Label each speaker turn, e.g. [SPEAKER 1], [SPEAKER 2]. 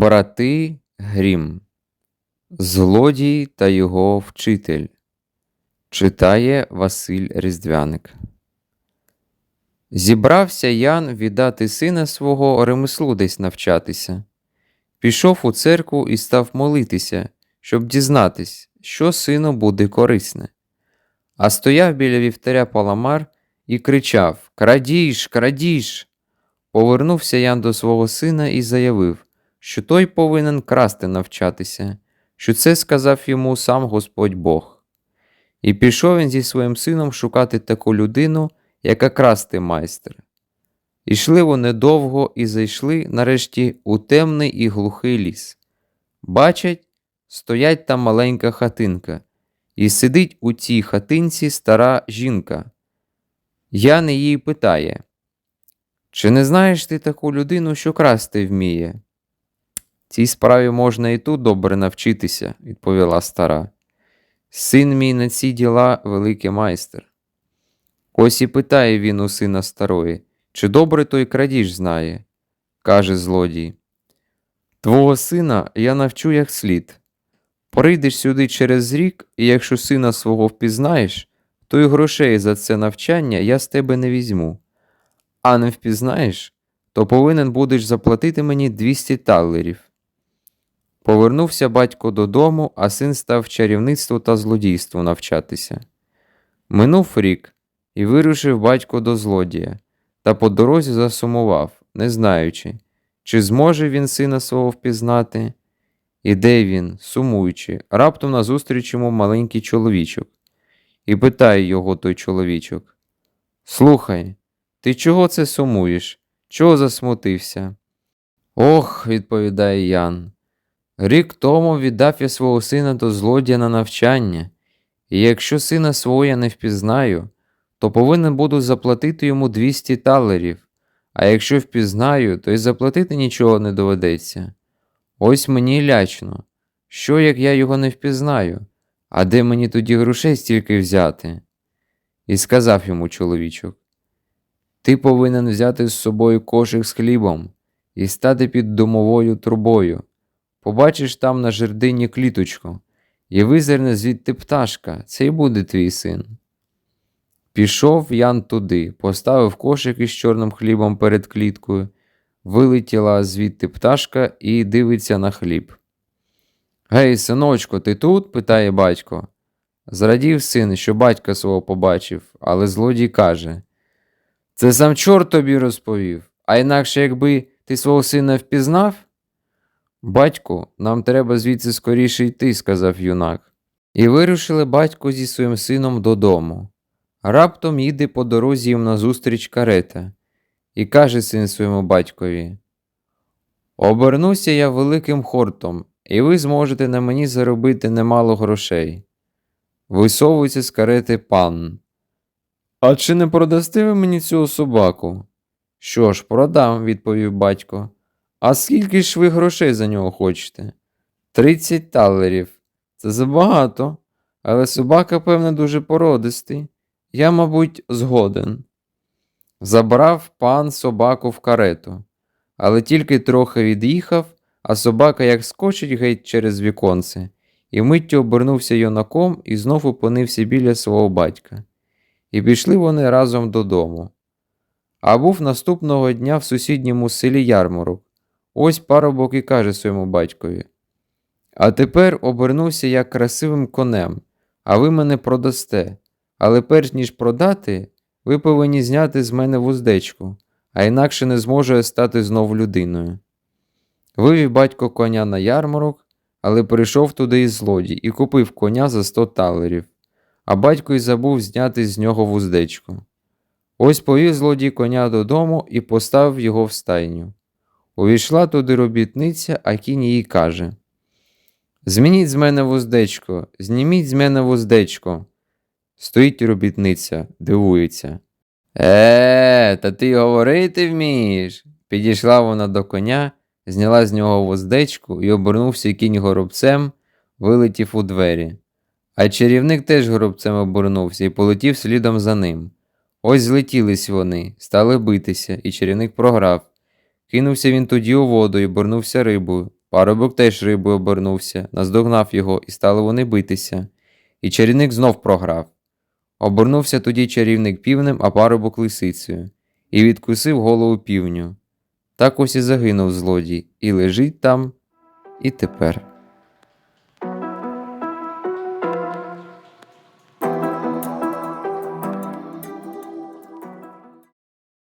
[SPEAKER 1] Брати Грім, Злодій та його вчитель. Читає Василь Різдвяник. Зібрався Ян віддати сина свого ремеслу десь навчатися. Пішов у церкву і став молитися, щоб дізнатись, що сину буде корисне. А стояв біля вівтаря Паламар і кричав Крадіж, крадіж. Повернувся Ян до свого сина і заявив, що той повинен красти навчатися, що це сказав йому сам Господь Бог. І пішов він зі своїм сином шукати таку людину, яка красти майстер. Ішли вони довго і зайшли нарешті у темний і глухий ліс. Бачать, стоять там маленька хатинка, і сидить у цій хатинці стара жінка. Ян її питає Чи не знаєш ти таку людину, що красти вміє? Цій справі можна і тут добре навчитися, відповіла стара. Син мій на ці діла великий майстер. Ось і питає він у сина старої, чи добре той крадіж знає, каже злодій. Твого сина я навчу як слід. Прийдеш сюди через рік, і якщо сина свого впізнаєш, то й грошей за це навчання я з тебе не візьму. А не впізнаєш, то повинен будеш заплатити мені 200 талерів. Повернувся батько додому, а син став чарівництву та злодійству навчатися. Минув рік, і вирушив батько до злодія, та по дорозі засумував, не знаючи, чи зможе він сина свого впізнати. Іде він, сумуючи, раптом назустріч йому маленький чоловічок, і питає його той чоловічок: Слухай, ти чого це сумуєш? Чого засмутився? Ох, відповідає Ян. Рік тому віддав я свого сина до злодія на навчання, і якщо сина свого я не впізнаю, то повинен буду заплатити йому 200 талерів, а якщо впізнаю, то й заплатити нічого не доведеться. Ось мені лячно. Що, як я його не впізнаю, а де мені тоді грошей стільки взяти? І сказав йому чоловічок: Ти повинен взяти з собою кошик з хлібом і стати під домовою трубою. Побачиш там на жердині кліточку, і визирне звідти пташка, це й буде твій син. Пішов Ян туди, поставив кошик із чорним хлібом перед кліткою, вилетіла звідти пташка і дивиться на хліб. Гей, синочко, ти тут? питає батько. Зрадів син, що батька свого побачив, але злодій каже Це сам чорт тобі розповів, а інакше, якби ти свого сина впізнав. Батьку, нам треба звідси скоріше йти, сказав юнак. І вирушили батько зі своїм сином додому. Раптом їде по дорозі їм назустріч карета, і каже син своєму батькові: Обернуся я великим хортом, і ви зможете на мені заробити немало грошей. Висовується з карети пан. А чи не продасте ви мені цього собаку? Що ж, продам, відповів батько. А скільки ж ви грошей за нього хочете? Тридцять талерів. Це забагато, але собака, певне, дуже породистий. Я, мабуть, згоден. Забрав пан собаку в карету, але тільки трохи від'їхав, а собака як скочить геть через віконце, і миттю обернувся юнаком і знов опинився біля свого батька. І пішли вони разом додому. А був наступного дня в сусідньому селі ярмарок. Ось парубок і каже своєму батькові. А тепер обернувся я красивим конем, а ви мене продасте. Але перш ніж продати, ви повинні зняти з мене вуздечку, а інакше не зможу я стати знов людиною. Вивів батько коня на ярмарок, але прийшов туди і злодій і купив коня за сто талерів, а батько й забув зняти з нього вуздечку. Ось повів злодій коня додому і поставив його в стайню. Увійшла туди робітниця, а кінь їй каже Змініть з мене вуздечко, зніміть з мене вуздечко. Стоїть робітниця, дивується. Е, та ти говорити вмієш. Підійшла вона до коня, зняла з нього воздечку і обернувся кінь горобцем, вилетів у двері. А чарівник теж горобцем обернувся і полетів слідом за ним. Ось злетілись вони, стали битися, і чарівник програв. Кинувся він тоді у воду і обернувся рибою, Парубок теж рибою обернувся, наздогнав його, і стали вони битися. І чарівник знов програв. Обернувся тоді чарівник півнем, а парубок лисицею, і відкусив голову півню. Так ось і загинув злодій, і лежить там і тепер.